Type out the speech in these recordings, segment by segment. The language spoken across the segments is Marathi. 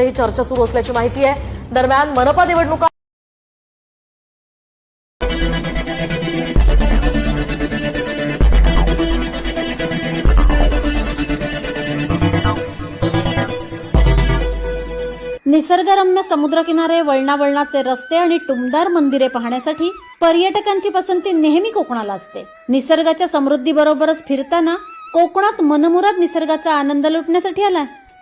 ही चर्चा सुरू असल्याची माहिती आहे. दरम्यान मनपा निवडणुका निसर्गरम्य समुद्रकिनारे वळणावळणाचे रस्ते आणि टुमदार मंदिरे पाहण्यासाठी पर्यटकांची पसंती नेहमी कोकणाला असते. निसर्गाच्या समृद्धीबरोबरच फिरताना कोकणात मनमुराद निसर्गाचा आनंद लुटण्यासाठी आलाय.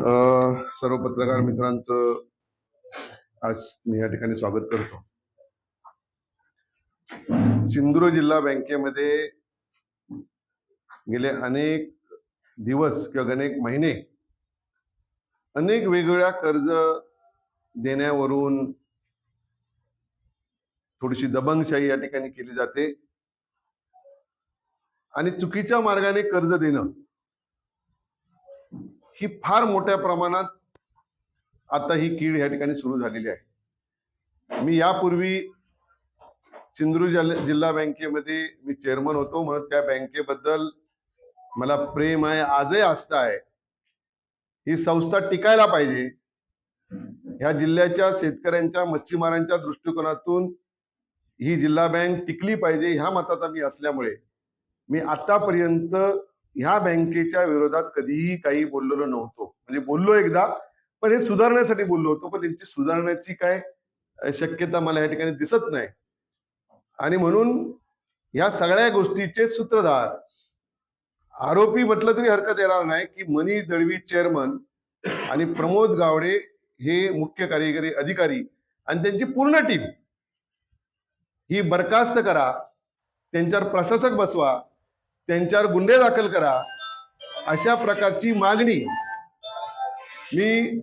सर्व पत्रकार मित्रांचं आज मी या ठिकाणी स्वागत करतो. सिंधुदुर्ग जिल्हा बँकेमध्ये गेले अनेक दिवस किंवा अनेक महिने अनेक वेगवेगळ्या कर्ज देण्यावरून थोडीशी दबंगशाही या ठिकाणी केली जाते. आणि चुकीच्या मार्गाने कर्ज देणं ही फार मोठ्या प्रमाणात आता ही कीड या ठिकाणी सुरू झालेली आहे. मी यापूर्वी सिंधुदुर्ग जिल्हा- बँकेमध्ये मी चेअरमन होतो. म्हणून त्या बँकेबद्दल मला प्रेम आहे आजही आस्था आहे. ही संस्था टिकायला पाहिजे. ह्या जिल्ह्याच्या शेतकऱ्यांच्या मच्छीमारांच्या दृष्टिकोनातून ही जिल्हा बँक टिकली पाहिजे ह्या मताचा मी असल्यामुळे. मी आतापर्यंत ह्या बँकेच्या विरोधात कधीही काही बोललेलो नव्हतो. म्हणजे बोललो एकदा पण हे सुधारण्यासाठी बोललो होतो. पण त्यांची सुधारण्याची काय शक्यता मला या ठिकाणी दिसत नाही. आणि म्हणून या सगळ्या गोष्टीचे सूत्रधार आरोपी म्हटलं तरी हरकत येणार नाही की मनी दळवी चेअरमन आणि प्रमोद गावडे हे मुख्य कार्यकारी अधिकारी आणि त्यांची पूर्ण टीम. ही बरखास्त करा त्यांच्यावर प्रशासक बसवा त्यांच्यावर गुन्हे दाखल करा अशा प्रकारची मागणी मी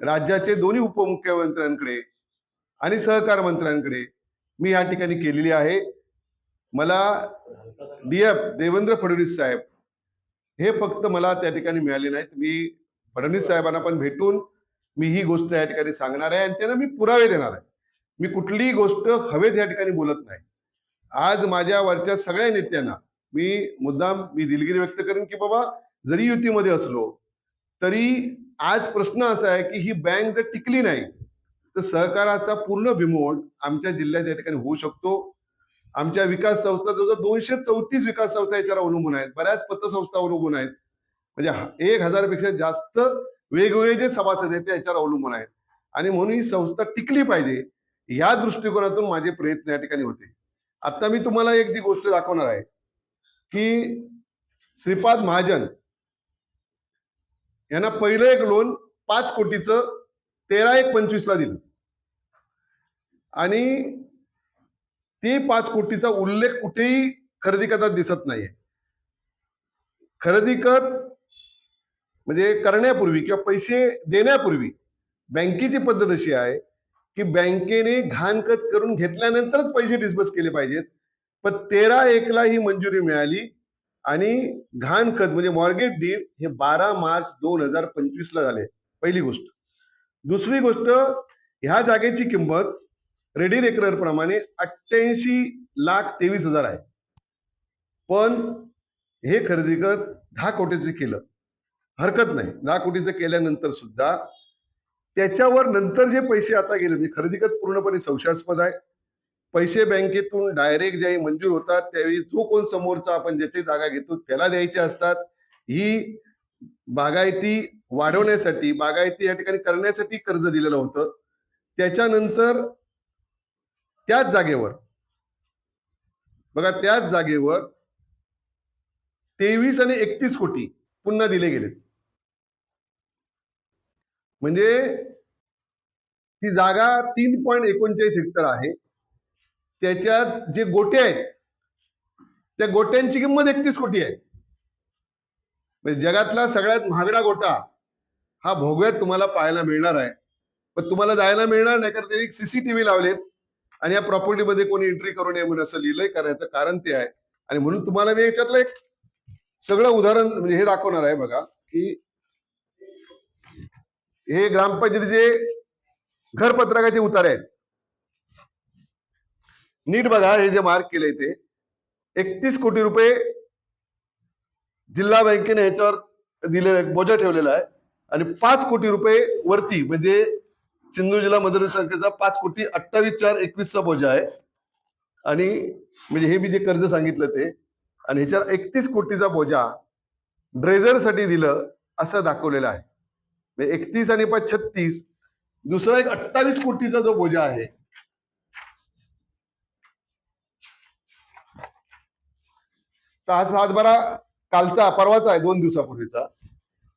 राज्याचे दोन्ही उपमुख्यमंत्र्यांकडे आणि सहकार मंत्र्यांकडे मी या ठिकाणी केलेली आहे. मला डीएफ देवेंद्र फडणवीस साहेब हे फक्त मला त्या ठिकाणी मिळाले नाहीत. मी फडणवीस साहेबांना पण भेटून मी ही गोष्ट या ठिकाणी सांगणार आहे आणि त्यांना मी पुरावे देणार आहे. मी कुठलीही गोष्ट हवेत या ठिकाणी बोलत नाही. आज माझ्या वरच्या सगळ्या नेत्यांना मी मुद्दाम मी दिलगिरी व्यक्त करेन की बाबा जरी युतीमध्ये असलो तरी आज प्रश्न असा आहे की ही बँक जर टिकली नाही तर सहकाराचा पूर्ण बिमोड आमच्या जिल्ह्यात या ठिकाणी होऊ शकतो. आमच्या विकास संस्था जवळजवळ दोनशे चौतीस विकास संस्था याच्यावर अवलंबून आहेत. बऱ्याच पतसंस्था अवलंबून आहेत. म्हणजे एक हजारपेक्षा जास्त वेगवेगळे जे सभासद आहेत ते याच्यावर अवलंबून आहेत. आणि म्हणून ही संस्था टिकली पाहिजे या दृष्टिकोनातून माझे प्रयत्न या ठिकाणी होते. आता मी तुम्हाला एक जी गोष्ट दाखवणार आहे. की श्रीपाद महाजन यांना पहिलं एक लोन पाच कोटीचं तेरा एक पंचवीसला दिलं. आणि ती पाच कोटीचा उल्लेख कुठेही खरेदी करतात दिसत नाहीये. खरेदी कर म्हणजे करण्यापूर्वी किंवा पैसे देण्यापूर्वी बँकेची पद्धत अशी आहे की बँकेने घाणखत करून घेतल्यानंतरच पैसे डिस्बर्स केले पाहिजेत. पण तेरा एकला ही मंजुरी मिळाली आणि घाणखत म्हणजे मॉर्गेट डील हे बारा मार्च दोन हजार पंचवीस ला झाले पहिली गोष्ट. दुसरी गोष्ट ह्या जागेची किंमत रेडी रेकरर प्रमाणे अठ्ठ्याऐंशी लाख तेवीस हजार आहे. पण हे खरेदी कर दहा कोटीचं केलं. हरकत नाही. दहा कोटीचं केल्यानंतर सुद्धा त्याच्यावर नंतर जे पैसे आता गेले म्हणजे खरेदी पूर्णपणे संशयास्पद आहे. पैसे बँकेतून डायरेक्ट ज्यावेळी मंजूर होतात त्यावेळी जो कोण समोरचा आपण ज्याची जागा घेतो त्याला द्यायचे असतात. ही बागायती वाढवण्यासाठी बागायती या ठिकाणी करण्यासाठी कर्ज दिलेलं होतं. त्याच्यानंतर त्याच जागेवर बघा त्याच जागेवर तेवीस आणि एकतीस कोटी पुन्हा दिले गेलेत. म्हणजे ती जागा तीन पॉईंट एकोणचाळीस हेक्टर आहे. त्याच्यात जे गोटे आहेत त्या गोट्यांची किंमत एकतीस कोटी आहे. म्हणजे जगातला सगळ्यात महागडा गोटा हा भोगव्यात तुम्हाला पाहायला मिळणार आहे. पण तुम्हाला जायला मिळणार नाही कारण त्यांनी सीसीटीव्ही लावलेत आणि या प्रॉपर्टीमध्ये कोणी एंट्री करू नये म्हणून असं लिहिलंय करायचं कारण ते आहे. आणि म्हणून तुम्हाला मी याच्यातलं एक सगळं उदाहरण म्हणजे हे दाखवणार आहे बघा की हे ग्रामपंचायतीचे घरपत्रकाचे उतारे आहेत नीट बघा हे जे मार्क केले ते. एकतीस कोटी रुपये जिल्हा बँकेने ह्याच्यावर दिलेला बोजा ठेवलेला आहे. आणि पाच कोटी रुपये वरती म्हणजे सिंधू जिल्हा मतदारसंघाचा पाच कोटी अठ्ठावीस चार एकवीसचा बोजा आहे. आणि म्हणजे हे मी जे कर्ज सांगितलं ते आणि ह्याच्यावर एकतीस कोटीचा बोजा ड्रेझरसाठी दिलं असं दाखवलेलं आहे. म्हणजे एकतीस आणि पाच छत्तीस दुसरा एक अठ्ठावीस कोटीचा जो बोजा आहे तर हा सातबारा कालचा परवाचा आहे दोन दिवसापूर्वीचा.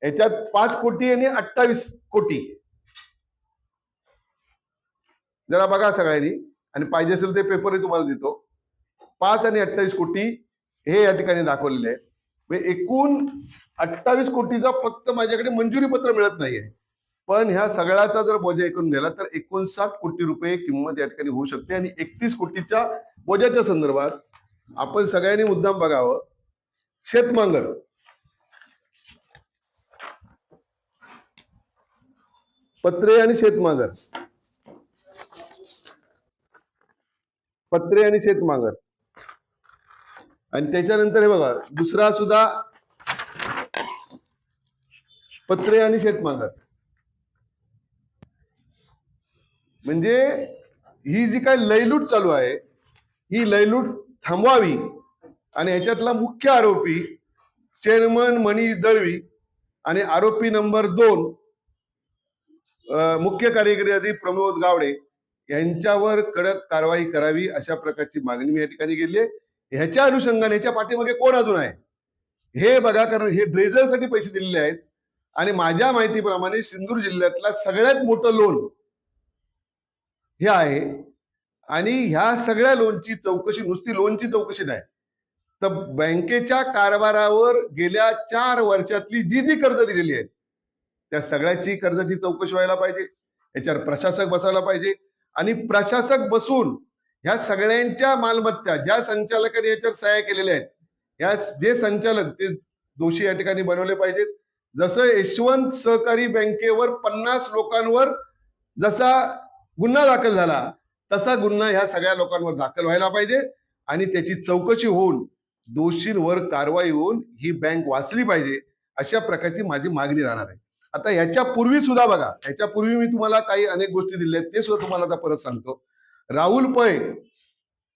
याच्यात पाच कोटी आणि अठ्ठावीस कोटी. जरा बघा सगळ्यांनी आणि पाहिजे असेल ते पेपरही तुम्हाला देतो. पाच आणि अठ्ठावीस कोटी हे या ठिकाणी दाखवलेले आहे म्हणजे एकूण अठ्ठावीस कोटीचा फक्त माझ्याकडे मंजुरी पत्र मिळत नाहीये. पण ह्या सगळ्याचा जर बोजा एकूण दिला तर एकोणसाठ कोटी रुपये किंमत या ठिकाणी होऊ शकते आणि एकतीस कोटीच्या बोजाच्या संदर्भात आपण सगळ्यांनी मुद्दाम बघावं. शेतमांगर. पत्रे आणि शेतमांगर. पत्रे आणि शेतमांगर. आणि त्याच्यानंतर हे बघा दुसरा सुद्धा पत्रे आणि शेतमांगर. म्हणजे ही जी काय लयलूट चालू आहे ही लयलूट थांबवावी. आणि याच्यातला मुख्य आरोपी चेअरमन मनीष दळवी आणि आरोपी नंबर दोन मुख्य कार्यकारी अधिकारी प्रमोद गावडे यांच्यावर कडक कारवाई करावी अशा प्रकारची मागणी मी या ठिकाणी केली आहे. ह्याच्या अनुषंगाने याच्या पाठीमागे कोण अजून आहे? हे बघा कारण हे ड्रेझरसाठी पैसे दिलेले आहेत. आणि माझ्या माहितीप्रमाणे सिंधुदुर्ग जिल्ह्यातला सगळ्यात मोठं लोन हे आहे. आणि ह्या सगळ्या लोनची चौकशी नुसती लोनची चौकशी नाही. तर बँकेच्या कारभारावर गेल्या चार वर्षातली जी जी कर्ज दिलेली आहेत त्या सगळ्याची कर्जाची चौकशी व्हायला पाहिजे. याच्यावर प्रशासक बसायला पाहिजे. आणि प्रशासक बसून ह्या सगळ्यांच्या मालमत्ता ज्या संचालकांनी याच्यावर सह्या केलेल्या आहेत या जे संचालक ते दोषी या ठिकाणी बनवले पाहिजेत. जसं यशवंत सहकारी बँकेवर पन्नास लोकांवर जसा गुन्हा दाखल झाला तसा गुन्हा ह्या सगळ्या लोकांवर दाखल व्हायला पाहिजे आणि त्याची चौकशी होऊन दोषींवर कारवाई होऊन ही बँक वाचली पाहिजे अशा प्रकारची माझी मागणी राहणार आहे. आता ह्याच्या पूर्वी सुद्धा बघा ह्याच्या पूर्वी मी तुम्हाला काही अनेक गोष्टी दिल्या आहेत ते सुद्धा तुम्हाला आता परत सांगतो. राहुल पै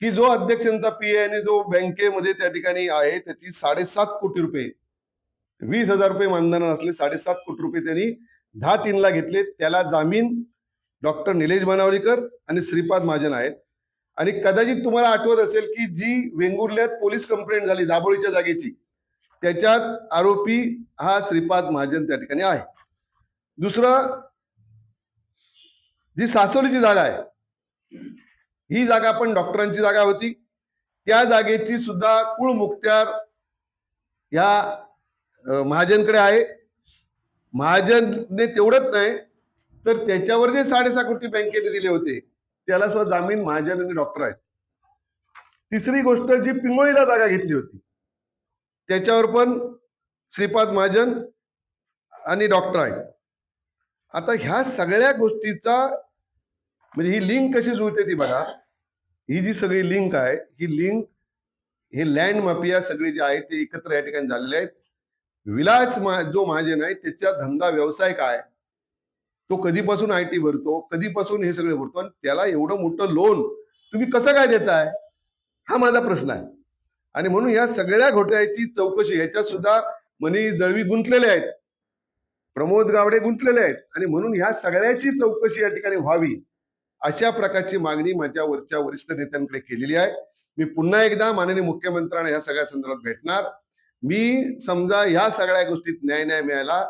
की जो अध्यक्षांचा पी आणि जो बँकेमध्ये त्या ठिकाणी आहे त्याची साडेसात कोटी रुपये वीस हजार रुपये मानधन असले साडेसात कोटी रुपये त्यांनी दहा तीनला घेतले त्याला जामीन डॉक्टर निलेश बनावलीकर आणि श्रीपाद महाजन आहेत. आणि कदाचित तुम्हाला आठवत असेल की जी वेंगुर्ल्यात पोलीस कंप्लेंट झाली दाबोळीच्या जागेची त्याच्यात आरोपी हा श्रीपाद महाजन त्या ठिकाणी आहे. दुसरं जी सासोलीची जागा आहे ही जागा पण डॉक्टरांची जागा होती. त्या जागेची सुद्धा कुळ ह्या महाजनकडे आहे. महाजनने तेवढंच नाही तर त्याच्यावर जे साडेसहा कोटी बँकेने दिले होते त्याला सुद्धा जामीन महाजन आणि डॉक्टर आहेत. तिसरी गोष्ट जी पिंगोळीला जागा घेतली होती त्याच्यावर पण श्रीपाद महाजन आणि डॉक्टर आहेत. आता ह्या सगळ्या गोष्टीचा म्हणजे ही लिंक कशी जुळते ती बघा. ही जी सगळी लिंक आहे ही लिंक हे लँड माफिया सगळे जे आहेत ते एकत्र या ठिकाणी झालेले आहेत. विलास मा- जो महाजन आहे त्याचा धंदा व्यवसाय काय? तो कधीपासून आय टी भरतो कधीपासून हे सगळे भरतो आणि त्याला एवढं मोठं लोन तुम्ही कसं काय देताय? हा माझा प्रश्न आहे. आणि म्हणून या सगळ्या घोटाळ्याची चौकशी ह्याच्यात सुद्धा मनी दळवी गुंतलेले आहेत. प्रमोद गावडे गुंतलेले आहेत. आणि म्हणून ह्या सगळ्याची चौकशी या ठिकाणी व्हावी अशा प्रकारची मागणी माझ्या वरच्या वरिष्ठ नेत्यांकडे केलेली आहे. मी पुन्हा एकदा माननीय मुख्यमंत्र्यांना या सगळ्या संदर्भात भेटणार. मी समजा ह्या सगळ्या गोष्टीत न्याय न्याय मिळाला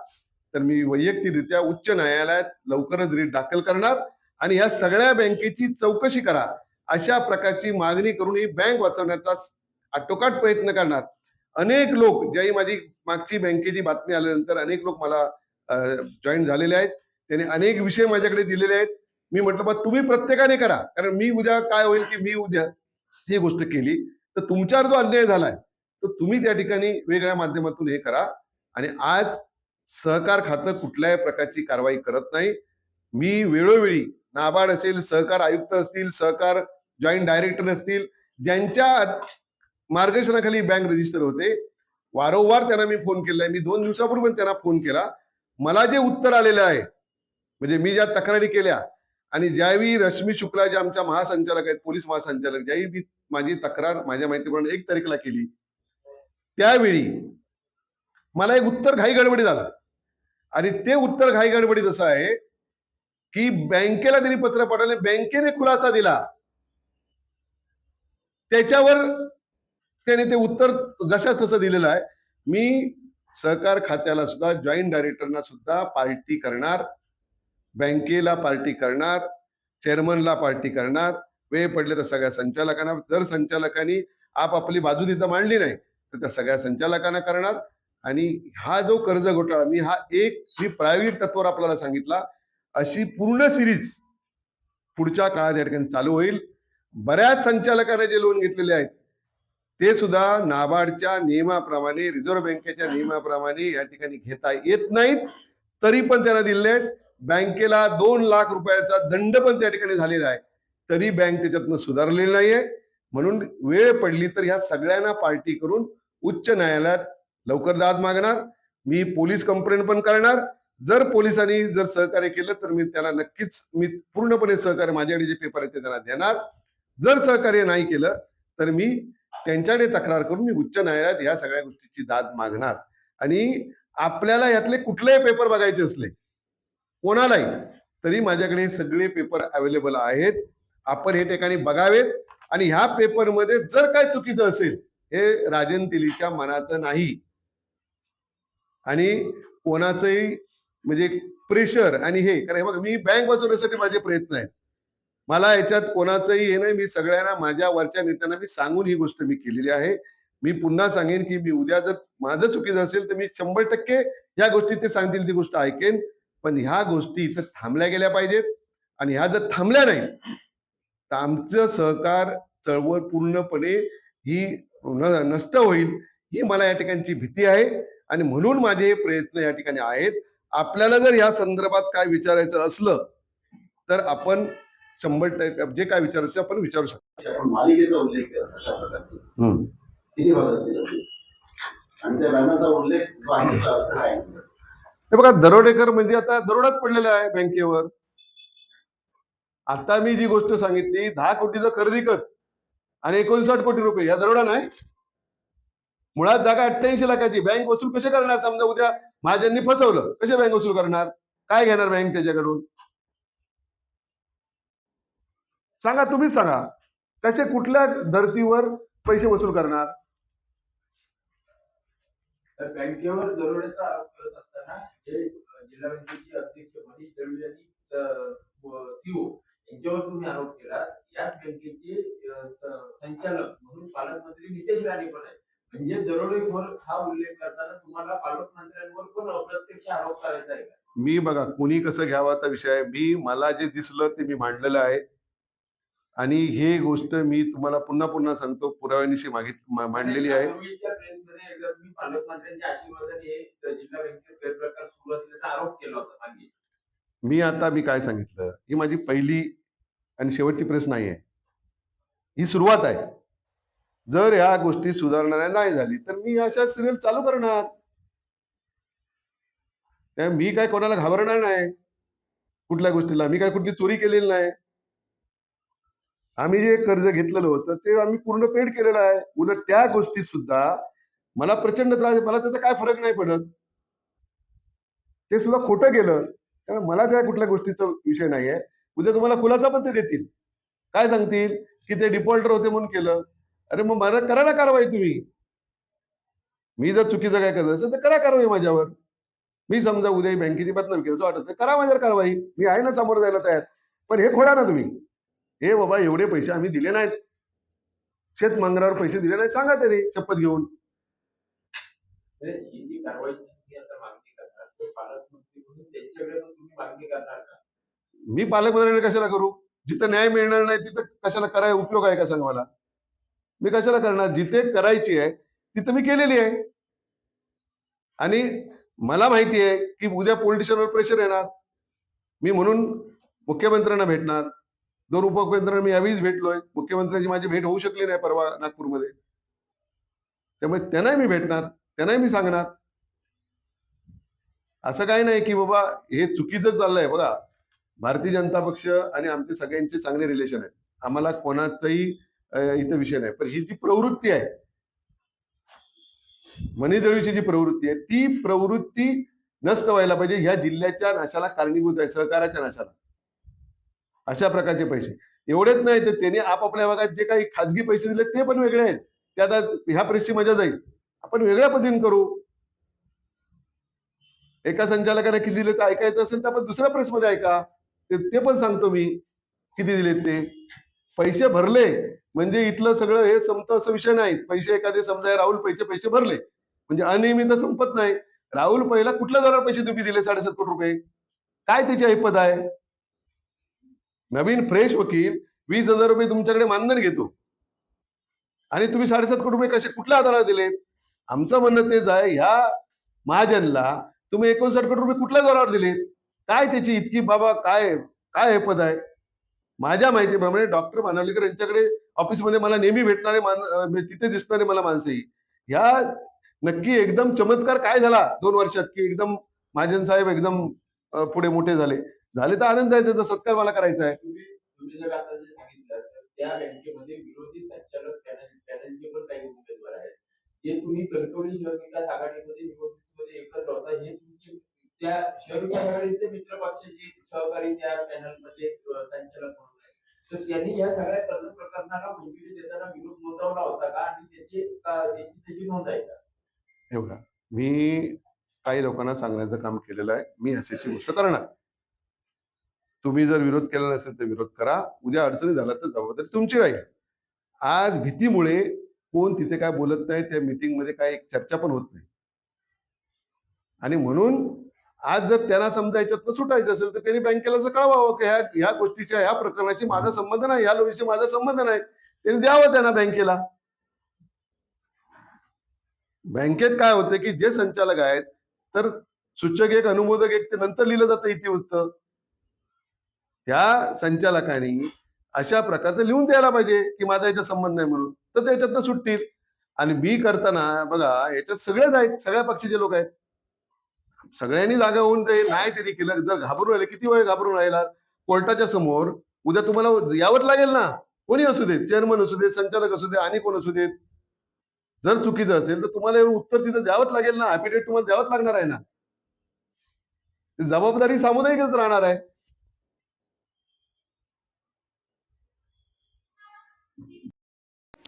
तर मी वैयक्तिकरित्या उच्च न्यायालयात लवकरच रीट दाखल करणार आणि या सगळ्या बँकेची चौकशी करा. अशा प्रकारची मागणी करून ही बँक वाचवण्याचा आटोकाट प्रयत्न करणार. अनेक लोक ज्याही माझी मागची बँकेची बातमी आल्यानंतर अनेक लोक मला जॉईन झालेले आहेत. त्याने अनेक विषय माझ्याकडे दिलेले आहेत. मी म्हटलं बा तुम्ही प्रत्येकाने करा. कारण मी उद्या काय होईल की मी उद्या ही गोष्ट केली. तर तुमच्यावर जो अन्याय झालाय तर तुम्ही त्या ठिकाणी वेगळ्या माध्यमातून हे करा. आणि आज सहकार खातं कुठल्याही प्रकारची कारवाई करत नाही. मी वेळोवेळी नाबार्ड असेल सहकार आयुक्त असतील सहकार जॉईंट डायरेक्टर असतील ज्यांच्या मार्गदर्शनाखाली बँक रजिस्टर होते वारंवार त्यांना मी फोन केलाय मी दोन दिवसापूर्वी पण त्यांना फोन केला. मला जे उत्तर आलेलं आहे म्हणजे मी ज्या तक्रारी केल्या आणि ज्यावेळी रश्मी शुक्ला जे आमच्या महासंचालक आहेत पोलीस महासंचालक ज्यावेळी मी माझी तक्रार माझ्या माहितीप्रमाणे एक तारखेला केली त्यावेळी मला एक उत्तर घाई गडबडी झालं. आणि ते उत्तर घाईगडबडीत असं आहे की बँकेला त्यांनी पत्र पाठवले बँकेने खुलासा दिला. त्याच्यावर त्याने ते उत्तर जशा तसं दिलेलं आहे. मी सहकार खात्याला सुद्धा जॉईंट डायरेक्टरना सुद्धा पार्टी करणार बँकेला पार्टी करणार चेअरमनला पार्टी करणार वेळ पडले तर सगळ्या संचालकांना जर संचालकांनी आपापली बाजू तिथं मांडली नाही तर त्या सगळ्या संचालकांना करणार. आणि हा जो कर्ज घोटाळा मी हा एक मी प्रायोगिक तत्वावर आपल्याला सांगितला अशी पूर्ण सिरीज पुढच्या काळात या ठिकाणी चालू होईल. बऱ्याच संचालकाने जे लोन घेतलेले आहेत ते सुद्धा नाबार्डच्या नियमाप्रमाणे रिझर्व्ह बँकेच्या नियमाप्रमाणे या ठिकाणी घेता येत नाहीत. तरी पण त्यांना दिले बँकेला दोन लाख रुपयाचा दंड पण त्या ठिकाणी झालेला आहे. तरी बँक त्याच्यातनं सुधारलेली नाहीये. म्हणून वेळ पडली तर ह्या सगळ्यांना पार्टी करून उच्च न्यायालयात लवकर दाद मागणार. मी पोलीस कंप्लेंट पण करणार. जर पोलिसांनी जर सहकार्य केलं तर मी त्याला नक्कीच मी पूर्णपणे सहकार्य माझ्याकडे जे पेपर आहेत ते त्यांना देणार. जर सहकार्य नाही केलं तर मी त्यांच्याकडे तक्रार करून मी उच्च न्यायालयात या सगळ्या गोष्टीची दाद मागणार. आणि आपल्याला यातले कुठलेही पेपर बघायचे असले कोणालाही तरी माझ्याकडे सगळे पेपर अवेलेबल आहेत. आपण हे ठिकाणी बघावेत. आणि ह्या पेपरमध्ये जर काय चुकीचं असेल हे राजन तिलीच्या मनाचं नाही. आणि कोणाचंही म्हणजे प्रेशर आणि हे कारण हे मी बँक वाचवण्यासाठी माझे प्रयत्न आहेत. मला याच्यात कोणाचंही हे नाही मी सगळ्यांना माझ्या वरच्या नेत्यांना मी सांगून ही गोष्ट मी केलेली आहे. मी पुन्हा सांगेन की मी उद्या जर माझं चुकीचं असेल तर मी शंभर टक्के ह्या गोष्टी ते सांगतील ती गोष्ट ऐकेन. पण ह्या गोष्टी इथं थांबल्या गेल्या पाहिजेत आणि ह्या जर थांबल्या नाही तर आमचं सहकार चळवळ पूर्णपणे ही नष्ट होईल ही मला या ठिकाणची भीती आहे. आणि म्हणून माझे हे प्रयत्न या ठिकाणी आहेत. आपल्याला जर या संदर्भात काय विचारायचं असलं तर आपण शंभर टक्के जे काय विचारायचं ते आपण विचारू शकतो. आपण मालिकेचा उल्लेख केला अशा प्रकारचे. किती भाग असतील असे? आणि त्या बॅनरचा उल्लेख जो आहे त्याचा अर्थ काय आहे? हे बघा दरोडेकर म्हणजे आता दरोडाच पडलेला आहे बँकेवर. आता मी जी गोष्ट सांगितली दहा कोटीचं खरेदीकत आणि एकोणसाठ कोटी रुपये या दरोडा नाही. मुळात जागा अठ्ठ्याऐंशी लाखाची. बँक वसूल कसे करणार? समजा उद्या महाजननी फसवलं. कसे बँक वसूल करणार? काय घेणार बँक त्याच्याकडून? सांगा तुम्हीच सांगा. कसे कुठल्या धर्तीवर पैसे वसूल करणार? बँकेवर दरोड्याचा आरोप करत असताना जे जिल्हा बँकेचे अध्यक्ष मनीष दळवी सीओ यांच्यावर तुम्ही आरोप केला याच बँकेचे संचालक म्हणून पालकमंत्री नितेश राणे पण आहेत. म्हणजे दरोडेखोर हा उल्लेख करताना तुम्हाला पालकमंत्र्यांवर पण अप्रत्यक्ष आरोप करायचा आहे? मी बघा कोणी कसं घ्यावा आता विषय आहे मी मला जे दिसलं ते मी मांडलेलं आहे. आणि हे गोष्ट मी तुम्हाला पुन्हा पुन्हा सांगतो पुराव्यानिशी मागित मा- मांडलेली आहे. यापूर्वीच्या प्रेसमध्ये एकदा तुम्ही पालकमंत्र्यांच्या आशीर्वादाने हे जिल्हा बँकेत गैरप्रकार सुरू असल्याचा आरोप केला होता मागे. मी आता मी काय सांगितलं ही माझी पहिली आणि शेवटची प्रेस नाही आहे ही सुरुवात आहे. जर ह्या गोष्टी सुधारणाऱ्या नाही झाली तर मी अशा सिरियल चालू करणार. त्या मी काय कोणाला घाबरणार नाही. कुठल्या गोष्टीला मी काय कुठली चोरी केलेली नाही. आम्ही जे कर्ज घेतलेलं होतं ते आम्ही पूर्ण पेड केलेलं आहे. उलट त्या गोष्टी सुद्धा मला प्रचंड त्रास मला त्याचा काय फरक नाही पडत. ते सुद्धा खोटं गेलं त्यामुळे मला त्या कुठल्या गोष्टीचा विषय नाही आहे उद्या तुम्हाला खुलासा पण ते देतील. काय सांगतील? की ते डिफॉल्टर होते म्हणून केलं. अरे मग मला करा ना कारवाई तुम्ही. मी जर चुकीचं काय करत असेल तर करा कारवाई माझ्यावर. मी समजा उद्या बँकेची बदनामी केली असं वाटत नाही, करा माझ्यावर कारवाई. मी आहे ना समोर जायला तयार. पण हे खोडा ना तुम्ही. हे बाबा एवढे पैसे आम्ही दिले नाहीत. शेतमंगरावर पैसे दिले नाहीत. सांगा तरी शपथ घेऊन. ही मी पालकमंत्र्यांना कशाला करू? जिथं न्याय मिळणार नाही तिथं कशाला कराय उपयोग आहे का सांगा मला? मी कशाला करणार? जिथे करायची आहे तिथं मी केलेली आहे. आणि मला माहिती आहे की उद्या पोलिटिशियनवर प्रेशर येणार. मी म्हणून मुख्यमंत्र्यांना भेटणार. दोन उपमुख्यमंत्र्यांना मी यावेळीच भेटलोय. मुख्यमंत्र्यांची माझी भेट होऊ शकली नाही परवा नागपूरमध्ये. त्यामुळे त्यांनाही मी भेटणार त्यांनाही मी सांगणार. असं काही नाही की बाबा हे चुकीचं चाललंय. बघा भारतीय जनता पक्ष आणि आमचे सगळ्यांचे चांगले रिलेशन आहेत. आम्हाला कोणाचंही इथं विषय नाही. पण ही जी प्रवृत्ती आहे मनीदळीची जी प्रवृत्ती आहे ती प्रवृत्ती नष्ट व्हायला पाहिजे ह्या जिल्ह्याच्या नाशाला कारणीभूत आहे सहकाराच्या नाशाला. अशा प्रकारचे पैसे. एवढेच नाही तर त्यांनी आपापल्या भागात जे काही खाजगी पैसे दिले ते पण वेगळे आहेत. ते आता ह्या प्रेसची मजा जाईल. आपण वेगळ्या पद्धतीने करू. एका संचालकाला किती दिले तर ऐकायचं असेल तर आपण दुसऱ्या प्रेसमध्ये ऐका. ते ते पण सांगतो मी. किती दिलेत ते? पैसे भरले. म्हणजे इथलं सगळं हे संपतं असं विषय नाही. पैसे एखादे समजा राहुल पैसे पैसे भरले. म्हणजे अनियमित संपत नाही. राहुल पहिला कुठल्या दरावर पैसे तुम्ही दिले? साडेसात कोटी रुपये. काय त्याची ऐपत आहे? नवीन फ्रेश वकील वीस हजार रुपये तुमच्याकडे मानधन घेतो. आणि तुम्ही साडेसात कोटी रुपये कसे कुठल्या आधारावर दिले? आमचं म्हणणं तेच आहे ह्या महाजनला तुम्ही एकोणसाठ कोटी रुपये कुठल्या दरावर दिले? काय त्याची इतकी बाबा काय काय ऐपत आहे? माझ्या माहितीप्रमाणे डॉक्टर मानवलीकर यांच्याकडे ऑफिसमध्ये मला नेहमी भेटणारे मान तिथे दिसणारे मला माणसंही. ह्या नक्की एकदम चमत्कार काय झाला दोन वर्षात की एकदम महाजन साहेब एकदम पुढे मोठे झाले. झाले तर आनंद आहे त्याचा सत्कार मला करायचा आहे. त्या विरोधी एकत्र मित्र पक्षाचे सहकारी त्या पॅनलमध्ये मध्ये संचालक म्हणून तर त्यांनी या सगळ्या कर्ज मंजुरी देताना विरोध नोंदवला होता का? आणि त्याची त्याची नोंद आहे का? एवढा. मी काही लोकांना सांगण्याचं काम केलेलं आहे. मी अशी गोष्ट करणार. तुम्ही जर विरोध केला नसेल तर विरोध करा. उद्या अडचणी झाला तर जबाबदारी तुमची राहील. आज भीतीमुळे कोण तिथे काय बोलत नाही त्या मीटिंगमध्ये काय एक चर्चा पण होत नाही. आणि म्हणून आज जर त्यांना समजा याच्यातनं सुटायचं असेल तर त्यांनी बँकेला जर कळवावं की ह्या ह्या गोष्टीच्या ह्या प्रकरणाशी माझा संबंध नाही ह्या लोणीशी माझा संबंध नाही. त्यांनी द्यावं त्यांना बँकेला बँकेत काय होतं की जे संचालक आहेत तर सूचक एक अनुमोदक एक ते नंतर लिहिलं जातं इतिवृत्त. त्या संचालकांनी अशा प्रकारचं लिहून द्यायला पाहिजे की माझा याच्यात संबंध नाही म्हणून. तर त्याच्यातनं सुटतील. आणि बी करताना बघा याच्यात सगळेच आहेत सगळ्या पक्षाचे लोक आहेत. सगळ्यांनी जागा होऊन ते नाही तरी केलं जर घाबरून राहिले किती वेळ घाबरून राहिला? कोर्टाच्या समोर उद्या तुम्हाला यावंच लागेल ना? कोणी असू देत? चेअरमन असू देत संचालक असू दे आणि कोण असू देत? जर चुकीचं असेल तर तुम्हाला उत्तर तिथं द्यावंच लागेल ना? ऍफिडेविट तुम्हाला द्यावंच लागणार आहे ना? जबाबदारी सामुदायिकच राहणार आहे.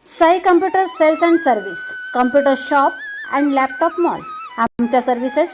Sai computer sales and service computer shop and laptop mall आमच्या सर्व्हिसेस